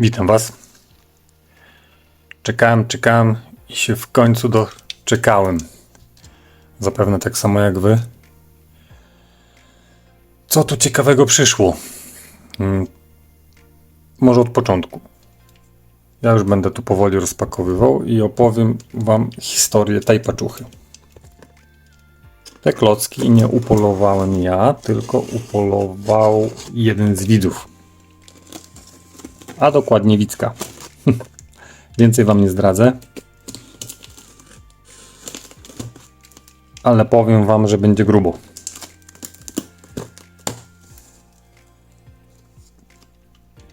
Witam Was. Czekałem, czekałem i się w końcu doczekałem. Zapewne tak samo jak Wy. Co tu ciekawego przyszło? Hmm, Może od początku. Ja już będę tu powoli rozpakowywał i opowiem Wam historię tej paczuchy. Te klocki nie upolowałem ja, tylko upolował jeden z widzów a dokładnie Wicka. Więcej wam nie zdradzę. Ale powiem wam, że będzie grubo.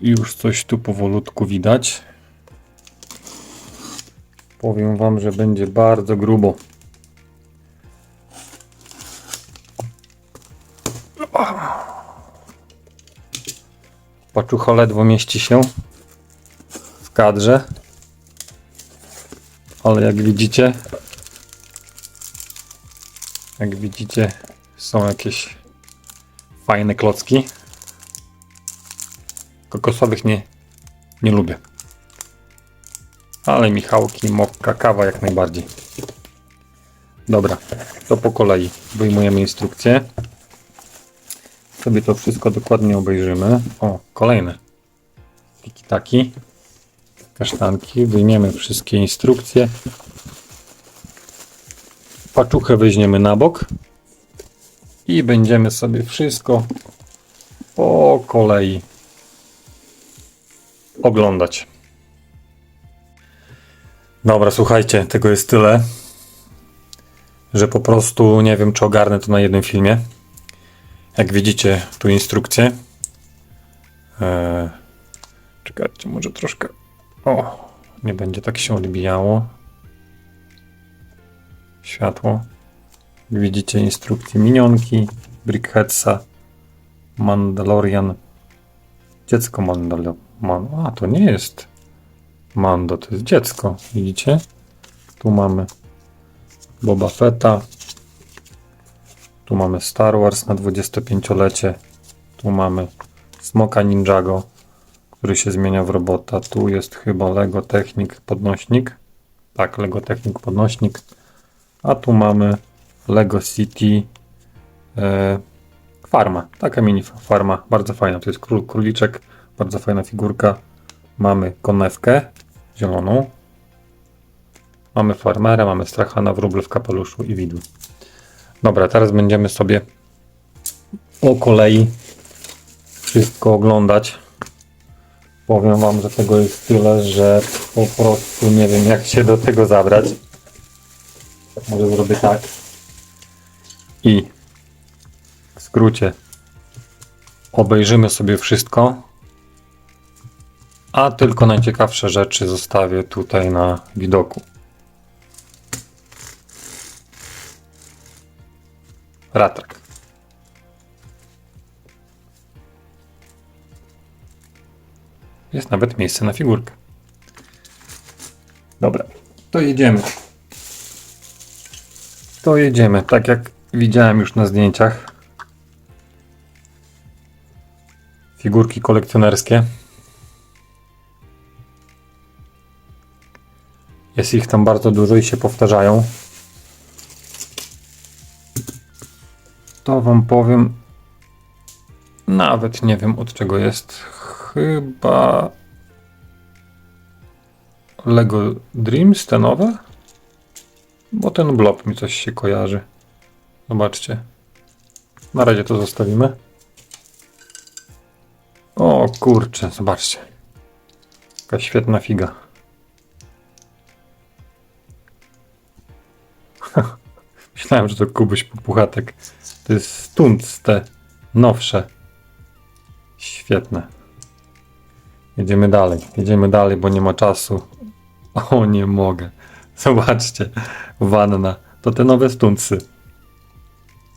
Już coś tu powolutku widać. Powiem wam, że będzie bardzo grubo. Paczucha ledwo mieści się w kadrze. Ale jak widzicie, jak widzicie, są jakieś fajne klocki. Kokosowych nie, nie lubię. Ale Michałki, mokka, kawa jak najbardziej. Dobra, to po kolei wyjmujemy instrukcję sobie to wszystko dokładnie obejrzymy. O, kolejne. Tiki-taki. Kasztanki. Wyjmiemy wszystkie instrukcje. Paczuchę weźmiemy na bok. I będziemy sobie wszystko po kolei oglądać. Dobra, słuchajcie, tego jest tyle, że po prostu nie wiem, czy ogarnę to na jednym filmie. Jak widzicie tu instrukcję. Eee, czekajcie, może troszkę. O, nie będzie tak się odbijało. Światło. Jak widzicie instrukcję minionki, Brickheadsa, Mandalorian. Dziecko Mandalorian. Man A, to nie jest Mando, to jest dziecko. Widzicie? Tu mamy Boba Fetta, tu mamy Star Wars na 25-lecie. Tu mamy Smoka Ninjago, który się zmienia w robota. Tu jest chyba Lego Technik podnośnik. Tak, Lego Technik podnośnik. A tu mamy Lego City e, farma. Taka mini farma, bardzo fajna. To jest król, króliczek, bardzo fajna figurka. Mamy konewkę zieloną. Mamy farmera, mamy strachana, wróble w kapeluszu i widły. Dobra, teraz będziemy sobie po kolei wszystko oglądać. Powiem Wam, że tego jest tyle, że po prostu nie wiem jak się do tego zabrać. Może zrobię tak. I w skrócie obejrzymy sobie wszystko, a tylko najciekawsze rzeczy zostawię tutaj na widoku. Ratrak. Jest nawet miejsce na figurkę. Dobra, to jedziemy. To jedziemy, tak jak widziałem już na zdjęciach. Figurki kolekcjonerskie. Jest ich tam bardzo dużo i się powtarzają. To wam powiem. Nawet nie wiem od czego jest. Chyba. Lego Dreams, te nowe? Bo ten blob mi coś się kojarzy. Zobaczcie. Na razie to zostawimy. O kurczę, zobaczcie. Jaka świetna figa. Myślałem, że to Kubuś Popuchatek. To jest Stunts te nowsze. Świetne. Jedziemy dalej. Jedziemy dalej, bo nie ma czasu. O, nie mogę. Zobaczcie. Wanna. To te nowe stuntsy.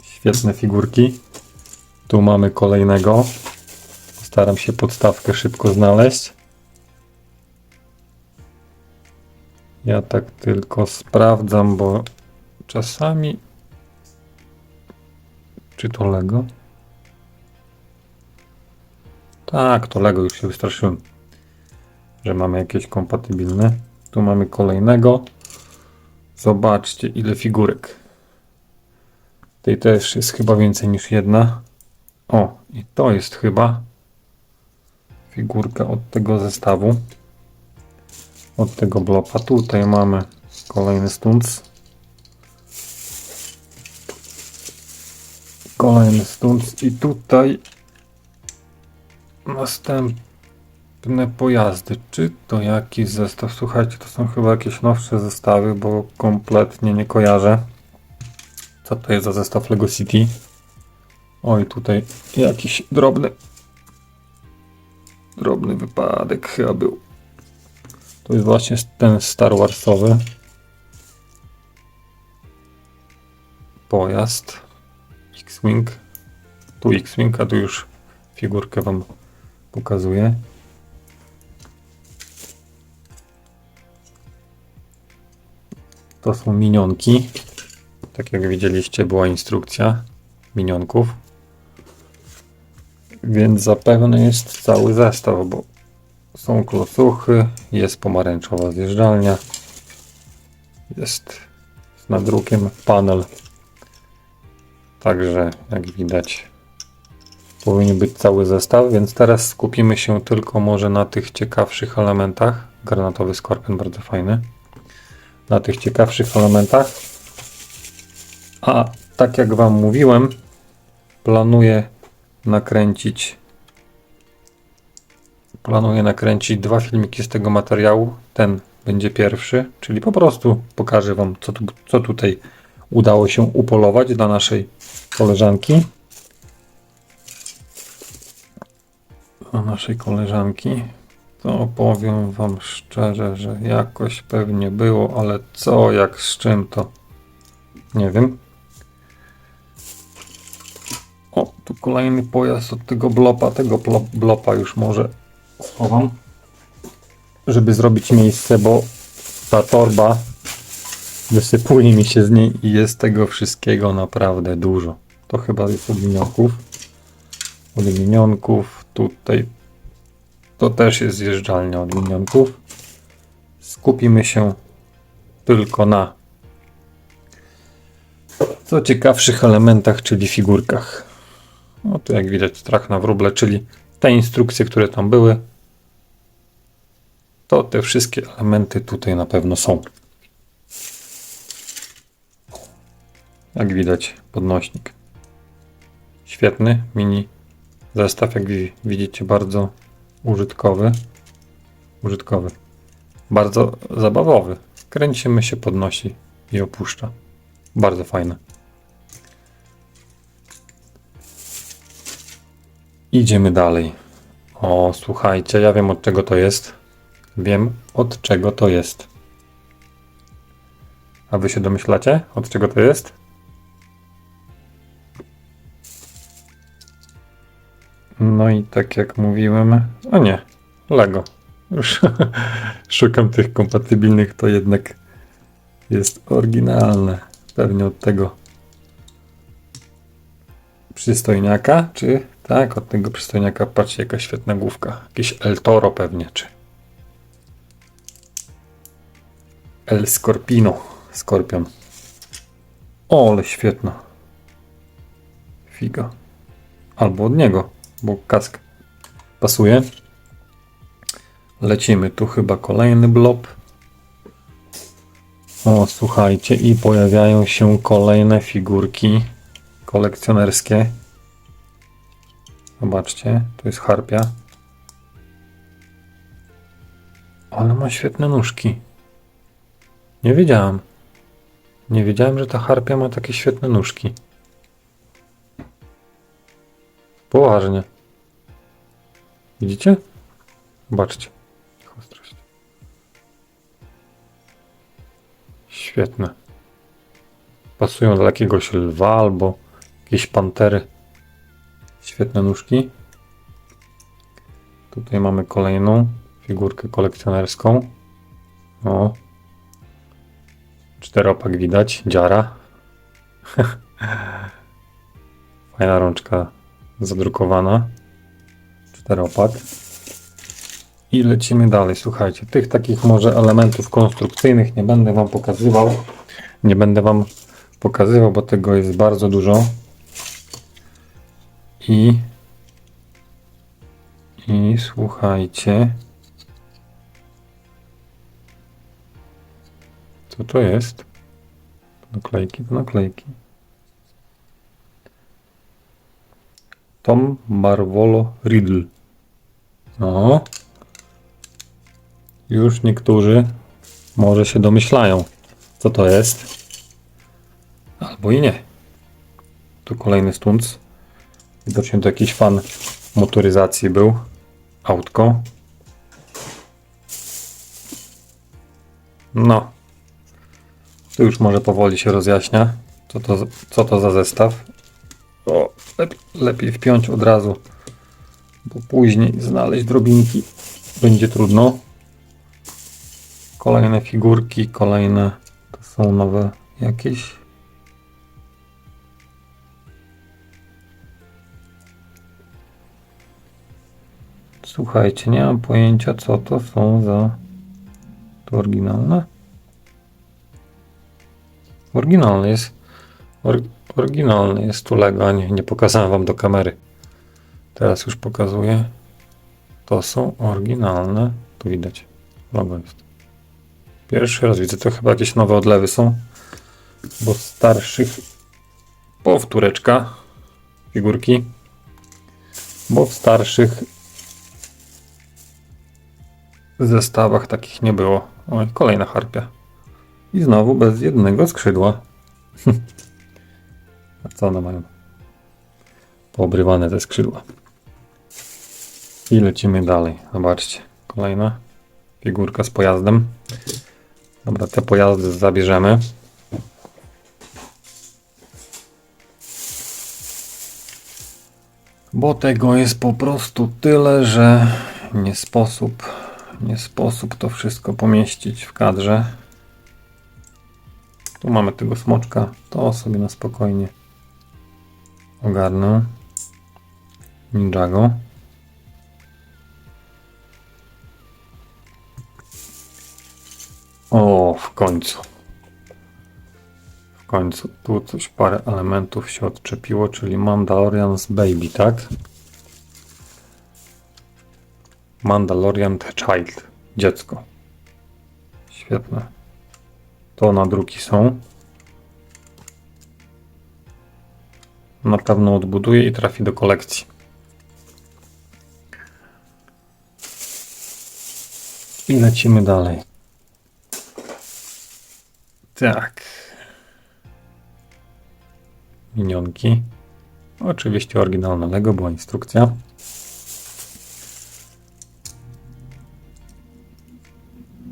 Świetne figurki. Tu mamy kolejnego. Staram się podstawkę szybko znaleźć. Ja tak tylko sprawdzam, bo czasami czy to Lego? Tak, to Lego, już się wystraszyłem. że mamy jakieś kompatybilne. Tu mamy kolejnego. Zobaczcie, ile figurek. Tej też jest chyba więcej niż jedna. O, i to jest chyba figurka od tego zestawu. Od tego bloka. Tutaj mamy kolejny stunc. Kolejny stunc. I tutaj następne pojazdy. Czy to jakiś zestaw? Słuchajcie, to są chyba jakieś nowsze zestawy, bo kompletnie nie kojarzę. Co to jest za zestaw Lego City? Oj, tutaj jakiś drobny drobny wypadek chyba był. To jest właśnie ten Star Warsowy pojazd X-Wing. Tu X-Wing, a tu już figurkę Wam pokazuję. To są minionki. Tak jak widzieliście, była instrukcja minionków. Więc zapewne jest cały zestaw, bo są klosuchy, jest pomarańczowa zjeżdżalnia, jest z nadrukiem panel. Także jak widać powinien być cały zestaw, więc teraz skupimy się tylko może na tych ciekawszych elementach. Granatowy skorpion bardzo fajny. Na tych ciekawszych elementach. A tak jak Wam mówiłem, planuję nakręcić planuję nakręcić dwa filmiki z tego materiału. Ten będzie pierwszy, czyli po prostu pokażę Wam, co, tu, co tutaj udało się upolować dla naszej koleżanki. Dla naszej koleżanki. To powiem Wam szczerze, że jakoś pewnie było, ale co, jak z czym to nie wiem. O, tu kolejny pojazd od tego blopa. Tego blo- blopa już może schowam, żeby zrobić miejsce, bo ta torba wysypuje mi się z niej i jest tego wszystkiego naprawdę dużo. To chyba jest od minionków. Od minionków. Tutaj to też jest zjeżdżalnia od minionków. Skupimy się tylko na co ciekawszych elementach, czyli figurkach. No tu jak widać strach na wróble, czyli te instrukcje, które tam były, to te wszystkie elementy tutaj na pewno są. Jak widać, podnośnik. Świetny mini zestaw, jak wi- widzicie, bardzo użytkowy. Użytkowy. Bardzo zabawowy. Kręcimy się, podnosi i opuszcza. Bardzo fajne. Idziemy dalej. O, słuchajcie, ja wiem od czego to jest. Wiem od czego to jest. A wy się domyślacie, od czego to jest? No i tak jak mówiłem, o nie, Lego. Już szukam tych kompatybilnych, to jednak jest oryginalne. Pewnie od tego przystojniaka, czy tak, od tego przystojniaka, patrzcie jaka świetna główka. Jakieś El Toro pewnie, czy El Scorpino, skorpion. O, ale świetna. Figa. Albo od niego, bo kask pasuje. Lecimy, tu chyba kolejny blob. O, słuchajcie, i pojawiają się kolejne figurki kolekcjonerskie. Zobaczcie, to jest harpia. Ale ma świetne nóżki. Nie wiedziałem. Nie wiedziałem, że ta harpia ma takie świetne nóżki. Poważnie. Widzicie? Zobaczcie. Ostrość. Świetne. Pasują do jakiegoś lwa albo jakiejś pantery. Świetne nóżki. Tutaj mamy kolejną figurkę kolekcjonerską. O. Czteropak widać, dziara. Fajna rączka zadrukowana. Czteropak. I lecimy dalej. Słuchajcie, tych takich może elementów konstrukcyjnych nie będę Wam pokazywał. Nie będę Wam pokazywał, bo tego jest bardzo dużo. I i słuchajcie. Co to jest? Naklejki, to naklejki. Tom Marvolo Riddle. No. Już niektórzy może się domyślają, co to jest. Albo i nie. Tu kolejny stunc. Widocznie to jakiś fan motoryzacji był. Autko. No. Tu już może powoli się rozjaśnia, co to, co to za zestaw. O, lepiej, wpiąć od razu, bo później znaleźć drobinki będzie trudno. Kolejne figurki, kolejne to są nowe jakieś. Słuchajcie, nie mam pojęcia co to są za... To oryginalne? Oryginalny jest. Oryginalny jest tu Lego, nie, nie pokazałem wam do kamery. Teraz już pokazuję. To są oryginalne. Tu widać. Logo jest. Pierwszy raz widzę, to chyba jakieś nowe odlewy są. Bo starszych powtóreczka figurki. Bo w starszych zestawach takich nie było. Oj, kolejna harpia. I znowu bez jednego skrzydła. A co one mają? Poobrywane te skrzydła. I lecimy dalej. Zobaczcie. Kolejna figurka z pojazdem. Dobra, te pojazdy zabierzemy. Bo tego jest po prostu tyle, że nie sposób, nie sposób to wszystko pomieścić w kadrze. Tu mamy tego smoczka, to sobie na spokojnie ogarnę. Ninjago. O, w końcu. W końcu. Tu coś, parę elementów się odczepiło, czyli Mandalorian's Baby, tak? Mandalorian the Child. Dziecko. Świetne. To na druki są. Na pewno odbuduję i trafi do kolekcji. I lecimy dalej. Tak. Minionki. Oczywiście oryginalne Lego, była instrukcja.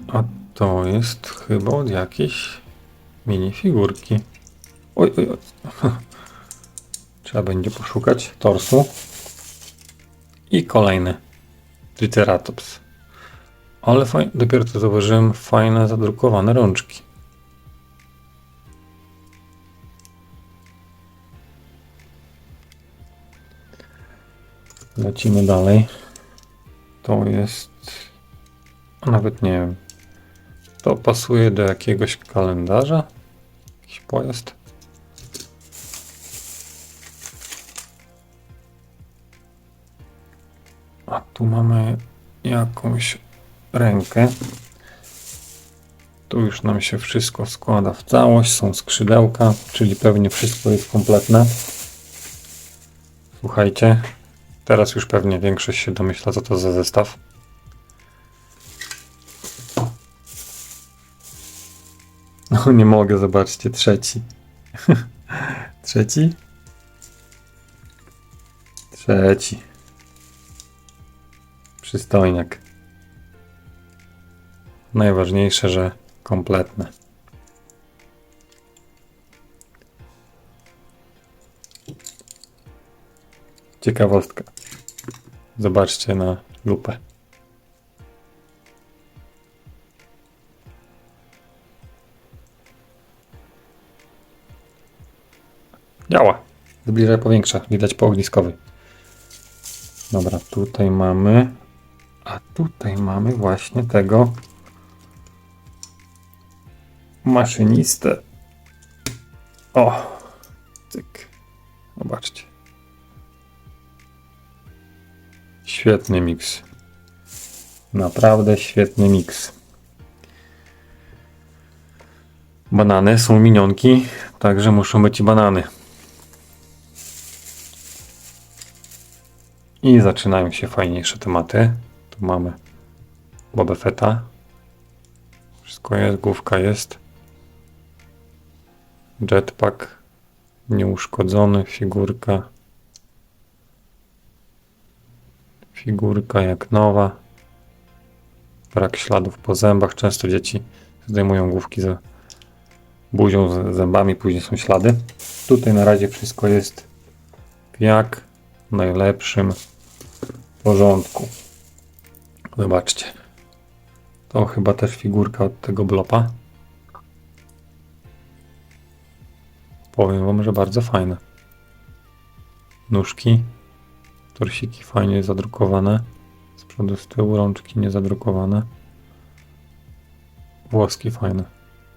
A to jest chyba od jakiejś minifigurki. Oj, oj, oj. Trzeba będzie poszukać torsu. I kolejny. Triceratops. Ale fajnie, dopiero to zauważyłem fajne zadrukowane rączki. Lecimy dalej. To jest. Nawet nie wiem. To pasuje do jakiegoś kalendarza? Jakiś pojazd? A tu mamy jakąś rękę. Tu już nam się wszystko składa w całość. Są skrzydełka, czyli pewnie wszystko jest kompletne. Słuchajcie, teraz już pewnie większość się domyśla, co to za zestaw. No nie mogę, zobaczcie, trzeci. trzeci? Trzeci. Przystojniak. Najważniejsze, że kompletne. Ciekawostka. Zobaczcie na lupę. Działa. Zbliża powiększa. Widać po ogniskowej. Dobra, tutaj mamy. A tutaj mamy właśnie tego maszynistę. O, cyk. Zobaczcie. Świetny miks. Naprawdę świetny miks. Banany są minionki, także muszą być banany. I zaczynają się fajniejsze tematy. Tu mamy Boba Fetta. Wszystko jest, główka jest. Jetpack nieuszkodzony, figurka. Figurka jak nowa. Brak śladów po zębach. Często dzieci zdejmują główki za buzią, z zębami, później są ślady. Tutaj na razie wszystko jest jak najlepszym porządku. Zobaczcie. To chyba też figurka od tego blopa. Powiem wam, że bardzo fajne. Nóżki, torsiki fajnie zadrukowane. Z przodu, z tyłu, rączki niezadrukowane. Włoski fajne,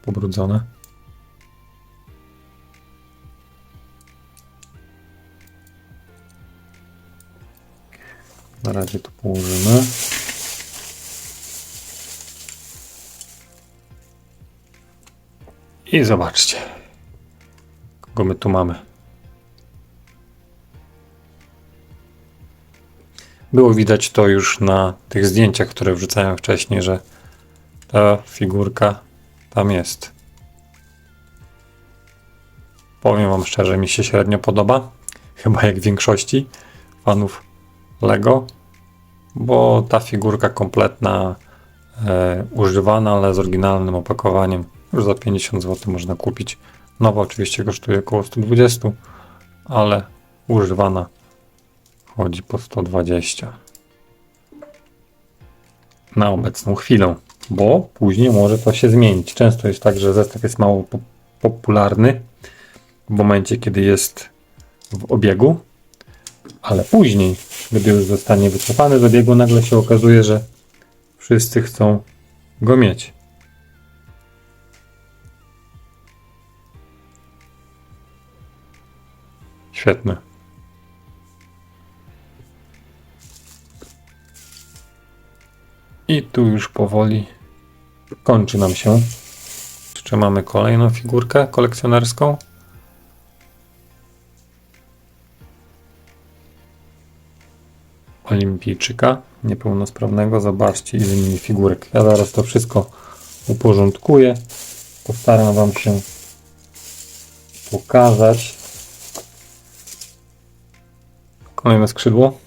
pobrudzone. Na razie to położymy. I zobaczcie, kogo my tu mamy. Było widać to już na tych zdjęciach, które wrzucałem wcześniej, że ta figurka tam jest. Powiem Wam szczerze, mi się średnio podoba. Chyba jak większości fanów Lego, bo ta figurka kompletna, e, używana, ale z oryginalnym opakowaniem, już za 50 zł można kupić. Nowa oczywiście kosztuje około 120, ale używana chodzi po 120 na obecną chwilę, bo później może to się zmienić. Często jest tak, że zestaw jest mało po popularny w momencie, kiedy jest w obiegu, ale później, gdy już zostanie wycofany z obiegu, nagle się okazuje, że wszyscy chcą go mieć. Świetne. I tu już powoli kończy nam się. Jeszcze mamy kolejną figurkę kolekcjonerską. olimpijczyka niepełnosprawnego. Zobaczcie ile minifigurek. Ja zaraz to wszystko uporządkuję. Postaram Wam się pokazać. Kolejne skrzydło.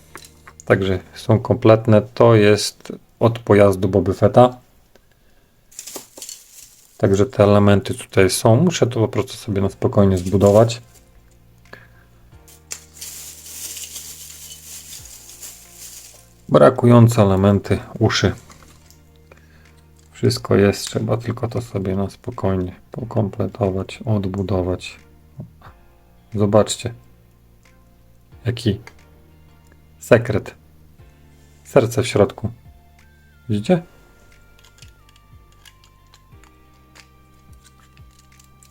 Także są kompletne. To jest od pojazdu Boby Fetta. Także te elementy tutaj są. Muszę to po prostu sobie na spokojnie zbudować. brakujące elementy uszy. Wszystko jest, trzeba tylko to sobie na spokojnie pokompletować, odbudować. Zobaczcie, jaki sekret. Serce w środku. Widzicie?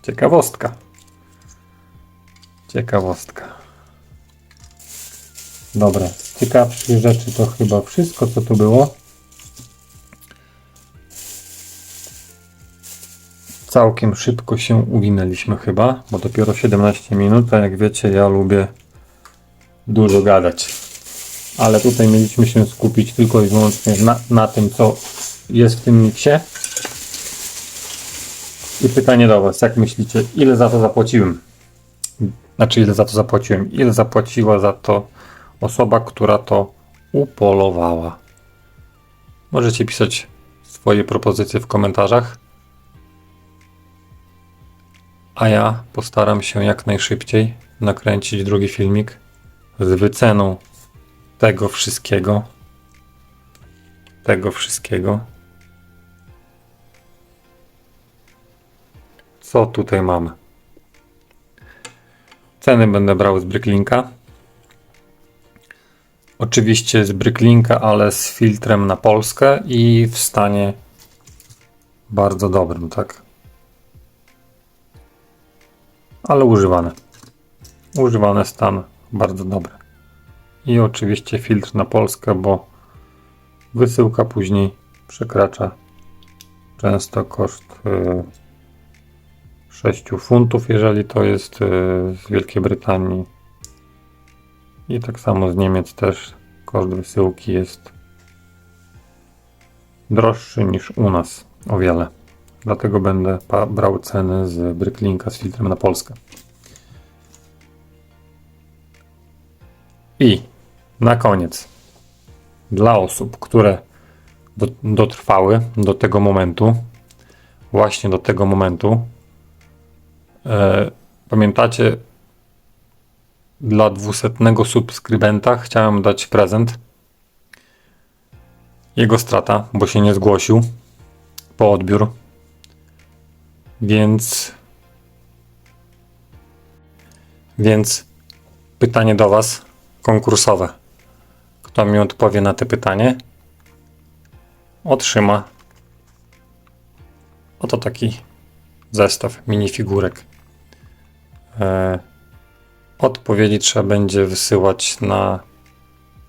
Ciekawostka. Ciekawostka. Dobra, z ciekawszych rzeczy to chyba wszystko, co tu było. Całkiem szybko się uwinęliśmy chyba, bo dopiero 17 minut, a jak wiecie, ja lubię dużo gadać. Ale tutaj mieliśmy się skupić tylko i wyłącznie na, na tym, co jest w tym miksie. I pytanie do Was, jak myślicie, ile za to zapłaciłem? Znaczy, ile za to zapłaciłem? Ile zapłaciła za to osoba, która to upolowała. Możecie pisać swoje propozycje w komentarzach. A ja postaram się jak najszybciej nakręcić drugi filmik z wyceną tego wszystkiego. Tego wszystkiego. Co tutaj mamy? Ceny będę brał z Bricklinka. Oczywiście z Bricklinka, ale z filtrem na Polskę i w stanie bardzo dobrym, tak? Ale używane. Używany stan bardzo dobry. I oczywiście filtr na Polskę, bo wysyłka później przekracza często koszt y, 6 funtów, jeżeli to jest y, z Wielkiej Brytanii. I tak samo z Niemiec też koszt wysyłki jest droższy niż u nas o wiele. Dlatego będę brał ceny z Bricklinka z filtrem na Polskę. I na koniec, dla osób, które do, dotrwały do tego momentu, właśnie do tego momentu, e, pamiętacie, dla dwusetnego subskrybenta chciałem dać prezent. Jego strata, bo się nie zgłosił po odbiór. Więc. Więc pytanie do Was konkursowe. Kto mi odpowie na to pytanie, otrzyma oto taki zestaw minifigurek. E, odpowiedzi trzeba będzie wysyłać na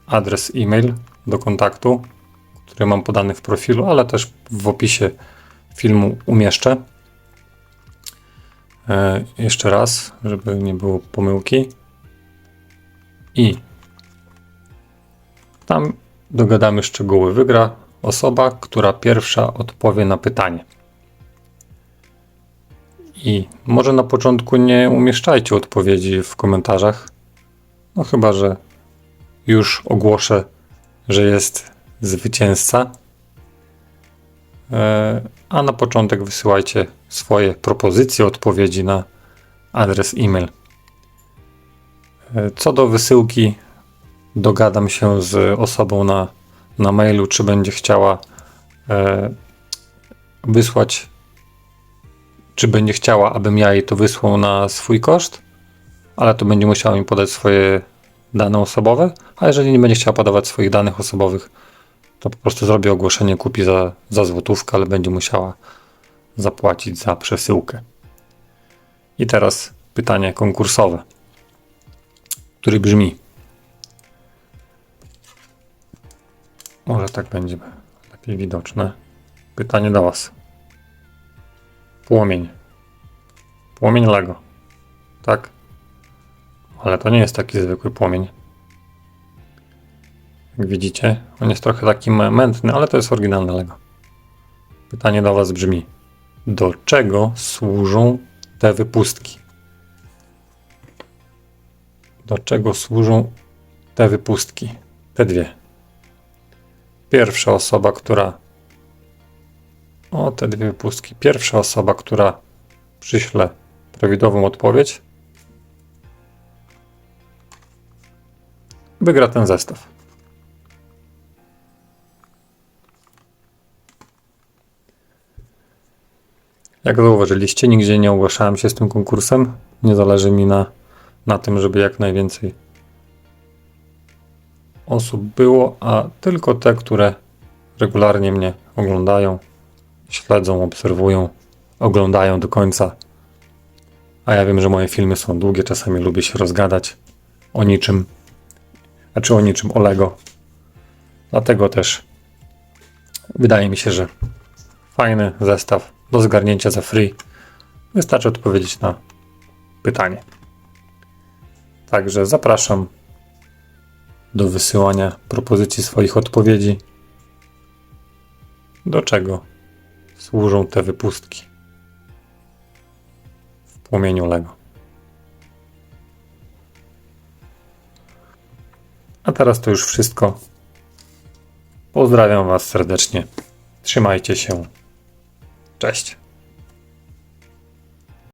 adres e-mail do kontaktu, który mam podany w profilu, ale też w opisie filmu umieszczę. E, jeszcze raz, żeby nie było pomyłki. I tam dogadamy szczegóły. Wygra osoba, która pierwsza odpowie na pytanie. I może na początku nie umieszczajcie odpowiedzi w komentarzach. No chyba, że już ogłoszę, że jest zwycięzca. E, A na początek wysyłajcie swoje propozycje odpowiedzi na adres e-mail. E, Co do wysyłki, dogadam się z osobą na, na mailu, czy będzie chciała e, wysłać, czy będzie chciała, abym ja jej to wysłał na swój koszt, ale to będzie musiała mi podać swoje dane osobowe, a jeżeli nie będzie chciała podawać swoich danych osobowych, to po prostu zrobię ogłoszenie, kupi za, za złotówkę, ale będzie musiała zapłacić za przesyłkę. I teraz pytanie konkursowe, które brzmi: Może tak będzie lepiej widoczne. Pytanie do Was. Płomień. Płomień Lego. Tak? Ale to nie jest taki zwykły płomień. Jak widzicie, on jest trochę taki mę- mętny, ale to jest oryginalne Lego. Pytanie do Was brzmi: Do czego służą te wypustki? Do czego służą te wypustki? Te dwie. Pierwsza osoba, która. O, te dwie wypustki. Pierwsza osoba, która przyśle prawidłową odpowiedź, wygra ten zestaw. Jak zauważyliście, nigdzie nie ogłaszałem się z tym konkursem. Nie zależy mi na, na tym, żeby jak najwięcej osób było, a tylko te, które regularnie mnie oglądają, śledzą, obserwują, oglądają do końca. A ja wiem, że moje filmy są długie, czasami lubię się rozgadać o niczym, a czy o niczym, o Lego. Dlatego też wydaje mi się, że fajny zestaw do zgarnięcia za free. Wystarczy odpowiedzieć na pytanie. Także zapraszam do wysyłania propozycji swoich odpowiedzi. Do czego służą te wypustki w płomieniu Lego? A teraz to już wszystko. Pozdrawiam Was serdecznie. Trzymajcie się. Cześć.